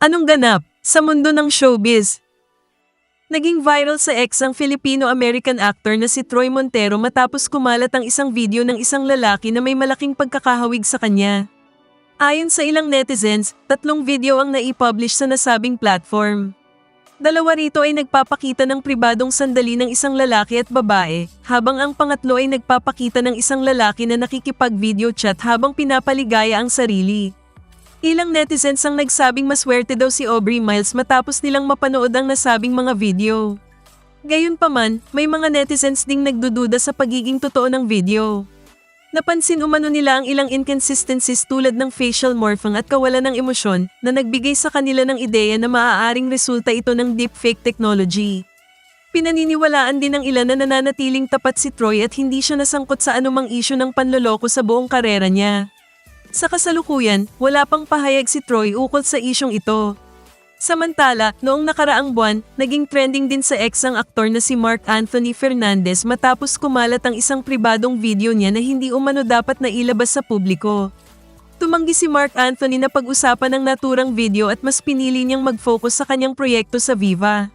Anong ganap sa mundo ng showbiz? Naging viral sa X ang Filipino-American actor na si Troy Montero matapos kumalat ang isang video ng isang lalaki na may malaking pagkakahawig sa kanya. Ayon sa ilang netizens, tatlong video ang naipublish sa nasabing platform. Dalawa rito ay nagpapakita ng pribadong sandali ng isang lalaki at babae, habang ang pangatlo ay nagpapakita ng isang lalaki na nakikipag-video chat habang pinapaligaya ang sarili. Ilang netizens ang nagsabing maswerte daw si Aubrey Miles matapos nilang mapanood ang nasabing mga video. Gayunpaman, may mga netizens ding nagdududa sa pagiging totoo ng video. Napansin umano nila ang ilang inconsistencies tulad ng facial morphing at kawalan ng emosyon na nagbigay sa kanila ng ideya na maaaring resulta ito ng deepfake technology. Pinaniniwalaan din ng ilan na nananatiling tapat si Troy at hindi siya nasangkot sa anumang isyu ng panloloko sa buong karera niya. Sa kasalukuyan, wala pang pahayag si Troy ukol sa isyong ito. Samantala, noong nakaraang buwan, naging trending din sa ex ang aktor na si Mark Anthony Fernandez matapos kumalat ang isang pribadong video niya na hindi umano dapat na ilabas sa publiko. Tumanggi si Mark Anthony na pag-usapan ang naturang video at mas pinili niyang mag-focus sa kanyang proyekto sa Viva.